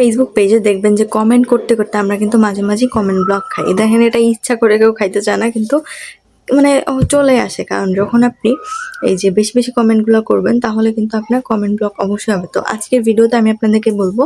Facebook পেজে দেখবেন যে কমেন্ট করতে করতে আমরা কিন্তু মাঝে মাঝে কমেন্ট ব্লক খাই। দেখেন এটা ইচ্ছা করে কেউ খাইতে চায় না, কিন্তু মানে চলে আসে। কারণ যখন আপনি এই যে বেশি বেশি কমেন্টগুলো করবেন, তাহলে কিন্তু আপনার কমেন্ট ব্লক অবশ্যই হবে। তো আজকের ভিডিওতে আমি আপনাদেরকে বলব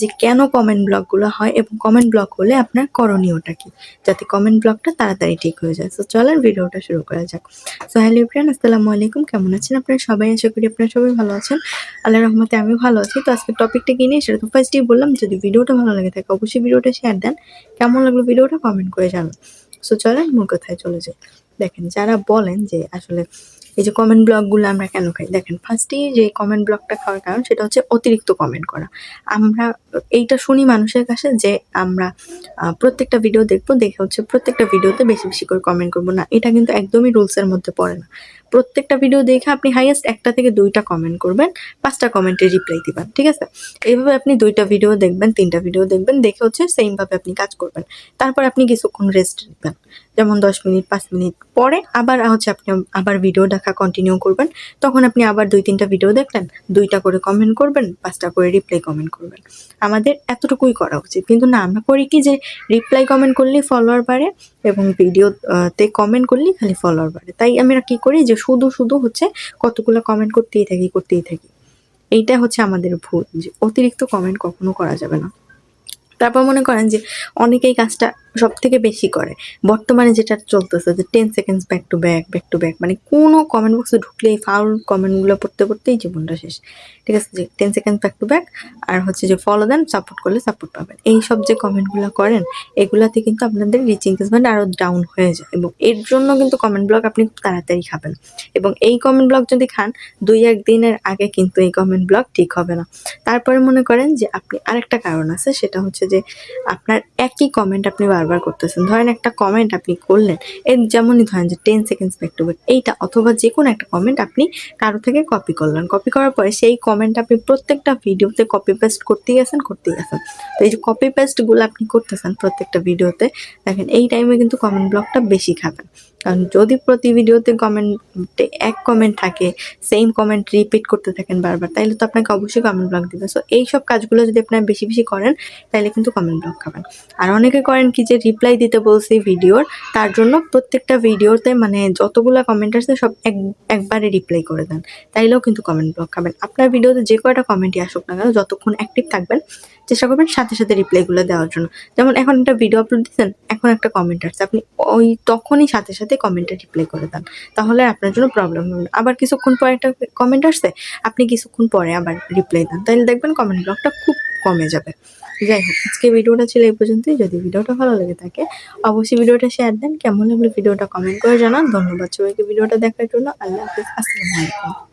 যে, কেন কমেন্ট ব্লকগুলো হয় এবং কমেন্ট ব্লক হলে আপনার করণীয়টা কি? যাতে কমেন্ট ব্লকটা তাড়াতাড়ি ঠিক হয়ে যায়। তো চলেন ভিডিওটা শুরু করা যাক। সো হ্যালো ইব্রান আসসালামু আলাইকুম। কেমন আছেন আপনারা সবাই? আশা করি আপনারা সবাই ভালো আছেন। আল্লাহ রহমতে আমিও ভালো আছি। তো আজকে টপিকটা কি নিয়ে? সেটা তো ফার্স্টেই বললাম, যদি ভিডিওটা ভালো লাগে থাকে অবশ্যই ভিডিওটা শেয়ার দেন। কেমন লাগল ভিডিওটা? কমেন্ট করে জানান। সো চলেন মূল কথায় চলে যাই। দেখেন, যারা বলেন যে আসলে এই যে কমেন্ট ব্লগগুলো আমরা কেন খাই, দেখেন ফার্স্টেই যে কমেন্ট ব্লগটা খাওয়ার কারণ সেটা হচ্ছে অতিরিক্ত কমেন্ট করা। আমরা এইটা শুনি মানুষের কাছে যে আমরা প্রত্যেকটা ভিডিও দেখব, দেখে হচ্ছে প্রত্যেকটা ভিডিওতে বেশি বেশি করে কমেন্ট করব। না, এটা কিন্তু একদমই রুলসের মধ্যে পড়ে না। প্রত্যেকটা ভিডিও দেখে আপনি হাইয়েস্ট একটা থেকে দুইটা কমেন্ট করবেন, পাঁচটা কমেন্টে রিপ্লাই দিবেন, ঠিক আছে? এইভাবে আপনি দুইটা ভিডিও দেখবেন, তিনটা ভিডিও দেখবেন, দেখে হচ্ছে সেমভাবে আপনি কাজ করবেন। তারপর আপনি কিছুক্ষণ রেস্ট নেবেন। যেমন দশ মিনিট, পাঁচ মিনিট পরে আবার হচ্ছে আপনি আবার ভিডিও দেখা কন্টিনিউ করবেন। তখন আপনি আবার দুই, তিনটা ভিডিও দেখলেন, দুইটা করে কমেন্ট করবেন, পাঁচটা করে রিপ্লাই কমেন্ট করবেন। আমাদের এতটুকুই করা উচিত। কিন্তু না, আমরা করি কি যে রিপ্লাই কমেন্ট করলেই ফলোয়ার বাড়ে এবং ভিডিওতে কমেন্ট করলেই খালি ফলোয়ার বাড়ে। তাই আমরা কি করি যে শুধু শুধু হচ্ছে কতগুলো কমেন্ট করতেই থাকি করতেই থাকি। এইটা হচ্ছে আমাদের ভুল যে অতিরিক্ত কমেন্ট কখনো করা যাবে না। তারপর মনে করেন যে অনেকেই কাজটা সব থেকে বেশি করে। বর্তমানে যেটা চলতেছে যে ten seconds back to back back to back মানে কোনো কমেন্ট বক্সে ঢুকলেই ফাউল কমেন্টগুলো পড়তে পড়তেই জীবনটা শেষ। ঠিক আছে? যে ten seconds back to back আর হচ্ছে যে ফলো দেন সাপোর্ট করলে সাপোর্ট পাবেন। এই সব যে কমেন্টগুলো করেন, এগুলাতে কিন্তু আপনাদের রিচ এঙ্গেজমেন্ট আরও ডাউন হয়ে যায় এবং এর জন্য কিন্তু কমেন্ট ব্লক আপনি খুব তাড়াতাড়ি খাবেন। এবং এই কমেন্ট ব্লক যদি খান, দুই এক দিনের আগে কিন্তু এই কমেন্ট ব্লক ঠিক হবে না। তারপরে মনে করেন যে আপনি আরেকটা কারণ আছে, সেটা হচ্ছে যে আপনার একই কমেন্ট আপনি বারবার করতেছেন। ধরেন একটা কমেন্ট আপনি করলেন, এর যেমনই ধরেন যে ten seconds back to back এইটা অথবা যে কোনো একটা কমেন্ট আপনি কারও থেকে কপি করলেন। কপি করার পরে সেই কমেন্ট আপনি প্রত্যেকটা ভিডিওতে কপি পেস্ট করতেই গেছেন করতেই গেছেন তো এই যে কপি পেস্টগুলো আপনি করতেছেন প্রত্যেকটা ভিডিওতে দেখেন এই টাইমে কিন্তু কমেন্ট ব্লকটা বেশি খাবেন। কারণ যদি প্রতি ভিডিওতে কমেন্টে এক কমেন্ট থাকে সেম কমেন্ট রিপিট করতে থাকেন বারবার, তাইলে তো আপনাকে অবশ্যই কমেন্ট ব্লক দিবে। সো এই সব কাজগুলো যদি আপনারা বেশি বেশি করেন তাহলে কিন্তু কমেন্ট ব্লক খাবেন। আর অনেকে করেন কি যে রিপ্লাই দিতে বলছি ভিডিওর, তার জন্য প্রত্যেকটা ভিডিওতে মানে যতগুলো কমেন্ট আসছে, সব এক, একবারে রিপ্লাই করে দেন। তাইলেও কিন্তু কমেন্ট ব্লক খাবেন। আপনার ভিডিওতে যে কয়টা কমেন্টই আসুক না কেন, যতক্ষণ অ্যাক্টিভ থাকবেন, চেষ্টা করবেন সাথে সাথে রিপ্লাইগুলো দেওয়ার জন্য। যেমন এখন একটা ভিডিও আপলোড দিচ্ছেন এখন একটা কমেন্ট আসছে। আপনি ওই তখনই সাথে সাথে কমেন্টে রিপ্লাই করে দেন। তাহলে আপনার জন্য প্রবলেম হবে। আবার কিছুক্ষণ পরে একটা কমেন্ট আসছে, আপনি কিছুক্ষণ পরে আবার রিপ্লাই দেন। তাহলে দেখবেন কমেন্ট ব্লকটা খুব কমে যাবে। যাই হোক, আজকে ভিডিওটা ছিল এই পর্যন্তই। যদি ভিডিওটা ভালো লেগে থাকে, অবশ্যই ভিডিওটা শেয়ার দেন। কেমন লাগল ভিডিওটা কমেন্ট করে জানান। ধন্যবাদ সবাইকে ভিডিওটা দেখার জন্য। আল্লাহ হাফিজ। আসসালামু আলাইকুম।